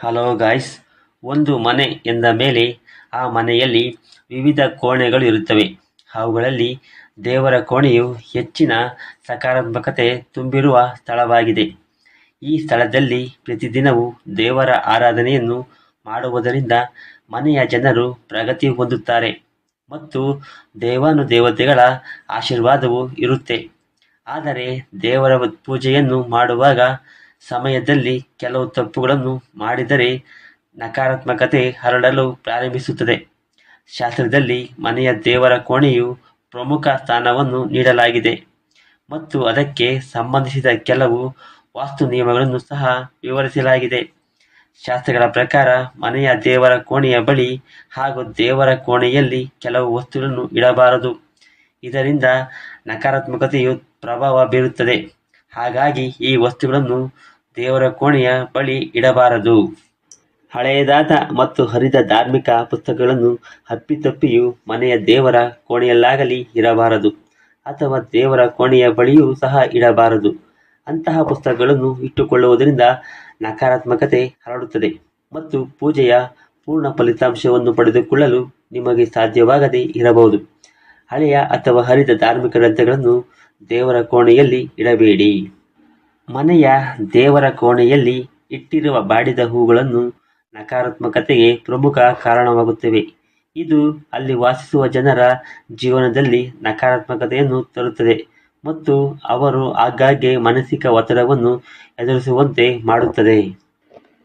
Hello guys ಒಂದು ಮನೆ ಎಂದ ಮೇಲೆ ಆ ಮನೆಯಲ್ಲಿ ವಿವಿಧ ಕೋಣೆಗಳು ಇರುತ್ತವೆ. ಅವುಗಳಲ್ಲಿ ದೇವರ ಕೋಣೆಯು ಹೆಚ್ಚಿನ ಸಕಾರಾತ್ಮಕತೆ ತುಂಬಿರುವ ಸ್ಥಳವಾಗಿದೆ. ಈ ಸ್ಥಳದಲ್ಲಿ ಪ್ರತಿದಿನವೂ ದೇವರ ಆರಾಧನೆಯನ್ನು ಮಾಡುವುದರಿಂದ ಮನೆಯ ಜನರು ಪ್ರಗತಿ ಹೊಂದುತ್ತಾರೆ ಮತ್ತು ದೇವಾನು ದೇವತೆಗಳ ಆಶೀರ್ವಾದವೂ ಇರುತ್ತೆ. ಆದರೆ ದೇವರ ಪೂಜೆಯನ್ನು ಮಾಡುವಾಗ ಸಮಯದಲ್ಲಿ ಕೆಲವು ತಪ್ಪುಗಳನ್ನು ಮಾಡಿದರೆ ನಕಾರಾತ್ಮಕತೆ ಹರಡಲು ಪ್ರಾರಂಭಿಸುತ್ತದೆ. ಶಾಸ್ತ್ರದಲ್ಲಿ ಮನೆಯ ದೇವರ ಕೋಣೆಯು ಪ್ರಮುಖ ಸ್ಥಾನವನ್ನು ನೀಡಲಾಗಿದೆ ಮತ್ತು ಅದಕ್ಕೆ ಸಂಬಂಧಿಸಿದ ಕೆಲವು ವಾಸ್ತು ನಿಯಮಗಳನ್ನು ಸಹ ವಿವರಿಸಲಾಗಿದೆ. ಶಾಸ್ತ್ರಗಳ ಪ್ರಕಾರ ಮನೆಯ ದೇವರ ಕೋಣೆಯ ಬಳಿ ಹಾಗೂ ದೇವರ ಕೋಣೆಯಲ್ಲಿ ಕೆಲವು ವಸ್ತುಗಳನ್ನು ಇಡಬಾರದು. ಇದರಿಂದ ನಕಾರಾತ್ಮಕತೆಯು ಪ್ರಭಾವ ಬೀರುತ್ತದೆ. ಹಾಗಾಗಿ ಈ ವಸ್ತುಗಳನ್ನು ದೇವರ ಕೋಣೆಯ ಬಳಿ ಇಡಬಾರದು. ಹಳೆಯದಾದ ಮತ್ತು ಹರಿದ ಧಾರ್ಮಿಕ ಪುಸ್ತಕಗಳನ್ನು ಅಪ್ಪಿತಪ್ಪಿಯೂ ಮನೆಯ ದೇವರ ಕೋಣೆಯಲ್ಲಾಗಲಿ ಇರಬಾರದು, ಅಥವಾ ದೇವರ ಕೋಣೆಯ ಬಳಿಯೂ ಸಹ ಇಡಬಾರದು. ಅಂತಹ ಪುಸ್ತಕಗಳನ್ನು ಇಟ್ಟುಕೊಳ್ಳುವುದರಿಂದ ನಕಾರಾತ್ಮಕತೆ ಹರಡುತ್ತದೆ ಮತ್ತು ಪೂಜೆಯ ಪೂರ್ಣ ಫಲಿತಾಂಶವನ್ನು ಪಡೆದುಕೊಳ್ಳಲು ನಿಮಗೆ ಸಾಧ್ಯವಾಗದೇ ಇರಬಹುದು. ಹಳೆಯ ಅಥವಾ ಹರಿದ ಧಾರ್ಮಿಕ ಗ್ರಂಥಗಳನ್ನು ದೇವರ ಕೋಣೆಯಲ್ಲಿ ಇಡಬೇಡಿ. ಮನೆಯ ದೇವರ ಕೋಣೆಯಲ್ಲಿ ಇಟ್ಟಿರುವ ಬಾಡಿದ ಹೂಗಳನ್ನು ನಕಾರಾತ್ಮಕತೆಗೆ ಪ್ರಮುಖ ಕಾರಣವಾಗುತ್ತವೆ. ಇದು ಅಲ್ಲಿ ವಾಸಿಸುವ ಜನರ ಜೀವನದಲ್ಲಿ ನಕಾರಾತ್ಮಕತೆಯನ್ನು ತರುತ್ತದೆ ಮತ್ತು ಅವರು ಆಗಾಗ್ಗೆ ಮಾನಸಿಕ ಒತ್ತಡವನ್ನು ಎದುರಿಸುವಂತೆ ಮಾಡುತ್ತದೆ.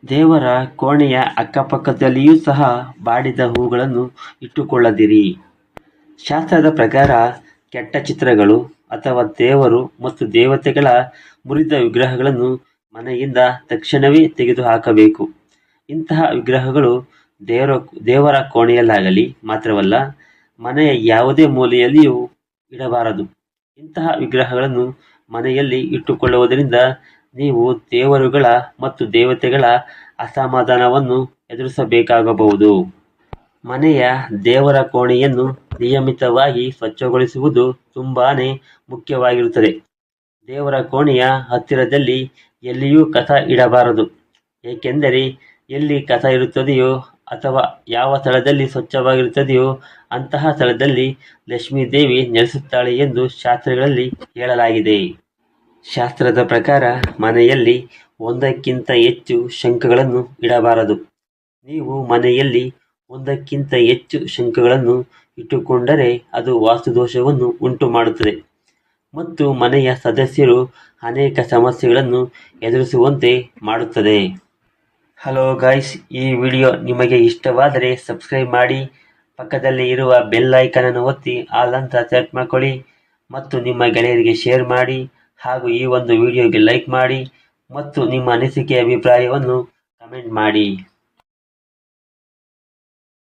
ದೇವರ ಕೋಣೆಯ ಅಕ್ಕಪಕ್ಕದಲ್ಲಿಯೂ ಸಹ ಬಾಡಿದ ಹೂಗಳನ್ನು ಇಟ್ಟುಕೊಳ್ಳದಿರಿ. ಶಾಸ್ತ್ರದ ಪ್ರಕಾರ ಕೆಟ್ಟ ಚಿತ್ರಗಳು ಅಥವಾ ದೇವರು ಮತ್ತು ದೇವತೆಗಳ ಮುರಿದ ವಿಗ್ರಹಗಳನ್ನು ಮನೆಯಿಂದ ತಕ್ಷಣವೇ ತೆಗೆದುಹಾಕಬೇಕು. ಇಂತಹ ವಿಗ್ರಹಗಳು ದೇವರ ದೇವರ ಕೋಣೆಯಲ್ಲಾಗಲಿ ಮಾತ್ರವಲ್ಲ, ಮನೆಯ ಯಾವುದೇ ಮೂಲೆಯಲ್ಲಿಯೂ ಇಡಬಾರದು. ಇಂತಹ ವಿಗ್ರಹಗಳನ್ನು ಮನೆಯಲ್ಲಿ ಇಟ್ಟುಕೊಳ್ಳುವುದರಿಂದ ನೀವು ದೇವರುಗಳ ಮತ್ತು ದೇವತೆಗಳ ಅಸಮಾಧಾನವನ್ನು ಎದುರಿಸಬೇಕಾಗಬಹುದು. ಮನೆಯ ದೇವರ ಕೋಣೆಯನ್ನು ನಿಯಮಿತವಾಗಿ ಸ್ವಚ್ಛಗೊಳಿಸುವುದು ತುಂಬಾನೇ ಮುಖ್ಯವಾಗಿರುತ್ತದೆ. ದೇವರ ಕೋಣೆಯ ಹತ್ತಿರದಲ್ಲಿ ಎಲ್ಲಿಯೂ ಕಸ ಇಡಬಾರದು. ಏಕೆಂದರೆ ಎಲ್ಲಿ ಕಸ ಇರುತ್ತದೆಯೋ ಅಥವಾ ಯಾವ ಸ್ಥಳದಲ್ಲಿ ಸ್ವಚ್ಛವಾಗಿರುತ್ತದೆಯೋ ಅಂತಹ ಸ್ಥಳದಲ್ಲಿ ಲಕ್ಷ್ಮೀ ದೇವಿ ನೆಲೆಸುತ್ತಾಳೆ ಎಂದು ಶಾಸ್ತ್ರಗಳಲ್ಲಿ ಹೇಳಲಾಗಿದೆ. ಶಾಸ್ತ್ರದ ಪ್ರಕಾರ ಮನೆಯಲ್ಲಿ ಒಂದಕ್ಕಿಂತ ಹೆಚ್ಚು ಶಂಖಗಳನ್ನು ಇಡಬಾರದು. ನೀವು ಮನೆಯಲ್ಲಿ ಒಂದಕ್ಕಿಂತ ಹೆಚ್ಚು ಶಂಕಗಳನ್ನು ಇಟ್ಟುಕೊಂಡರೆ ಅದು ವಾಸ್ತುದೋಷವನ್ನು ಉಂಟು ಮಾಡುತ್ತದೆ ಮತ್ತು ಮನೆಯ ಸದಸ್ಯರು ಅನೇಕ ಸಮಸ್ಯೆಗಳನ್ನು ಎದುರಿಸುವಂತೆ ಮಾಡುತ್ತದೆ. ಹಲೋ ಗಾಯ್ಸ್, ಈ ವಿಡಿಯೋ ನಿಮಗೆ ಇಷ್ಟವಾದರೆ ಸಬ್ಸ್ಕ್ರೈಬ್ ಮಾಡಿ, ಪಕ್ಕದಲ್ಲಿ ಇರುವ ಬೆಲ್ ಐಕನನ್ನು ಒತ್ತಿ, ಆಲ್ ಅಂತ ಸೆಟ್ ಮಾಡ್ಕೊಳ್ಳಿ, ಮತ್ತು ನಿಮ್ಮ ಗೆಳೆಯರಿಗೆ ಶೇರ್ ಮಾಡಿ, ಹಾಗೂ ಈ ಒಂದು ವಿಡಿಯೋಗೆ ಲೈಕ್ ಮಾಡಿ, ಮತ್ತು ನಿಮ್ಮ ಅನಿಸಿಕೆ ಅಭಿಪ್ರಾಯವನ್ನು ಕಮೆಂಟ್ ಮಾಡಿ.